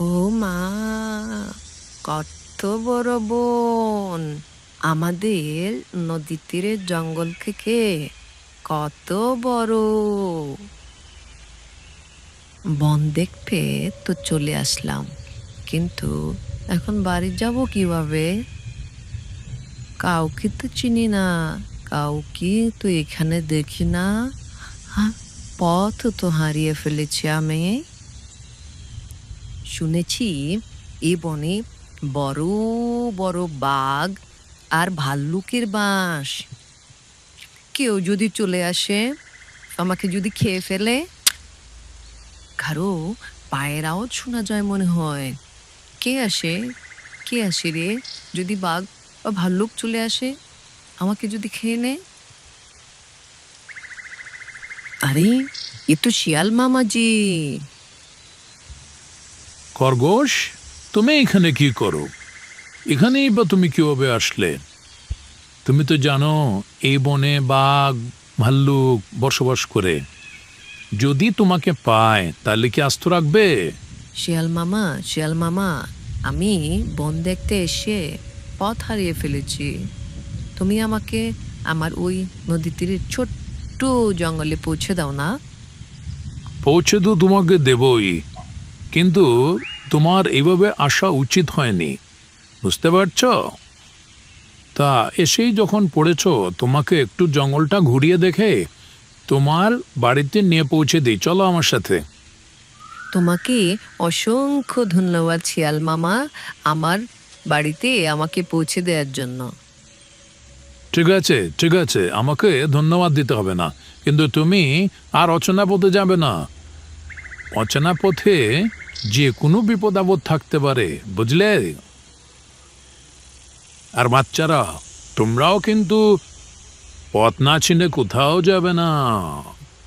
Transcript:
ও মা কত বড় বন। আমাদের নদী তীরের জঙ্গল থেকে কত বড়। বন দেখতে তো চলে আসলাম, কিন্তু এখন বাড়ি যাব কীভাবে? কাউকে তো চিনি না, কাউকে তো এখানে দেখি না। পথ তো হারিয়ে ফেলেছি আমি। শুনেছি, এ বনে বড় বড় বাঘ আর ভাল্লুকের বাঁশ। কেউ যদি চলে আসে, আমাকে যদি খেয়ে ফেলে? কারও পায়ের আওয়াজ শোনা যায় মনে হয়। কে আসে? কে আসে রে? যদি বাঘ বা ভাল্লুক চলে আসে, আমাকে যদি খেয়ে নেয় আরে, এ তো শিয়াল মামাজি। খরগোশ তুমি এখানে কি করো? এখানেই বা তুমি কীভাবে আসলে? তুমি তো জানো এই বনে বাঘ ভাল্লুক বসবাস করে। যদি তোমাকে পায় তাহলে কি আস্ত রাখবে? শিয়াল মামা শিয়াল মামা আমি বন দেখতে এসে পথ হারিয়ে ফেলেছি। তুমি আমাকে আমার ওই নদী তীরের ছোট্ট জঙ্গলে পৌঁছে দাও না। পৌঁছে তো তোমাকে দেবই। কিন্তু তোমার এইভাবে আসা উচিত হয়নি। বুঝতে পারছ? তা এসেই যখন পড়েছ তোমাকে একটু জঙ্গলটা ঘুরিয়ে দেখে তোমার বাড়িতে নিয়ে পৌঁছে দিই। চলো আমার সাথে। তোমাকে অসংখ্য ধন্যবাদ শিয়াল মামা আমার বাড়িতে আমাকে পৌঁছে দেওয়ার জন্য। ঠিক আছে ঠিক আছে আমাকে ধন্যবাদ দিতে হবে না। কিন্তু তুমি আর অচেনা পথে যাবে না। অচেনা পথে যে কোনো বিপদ আপদ থাকতে পারে, বুঝলে? আর বাচ্চারা, তোমরাও কিন্তু পথ না চিনে কোথাও যাবে না।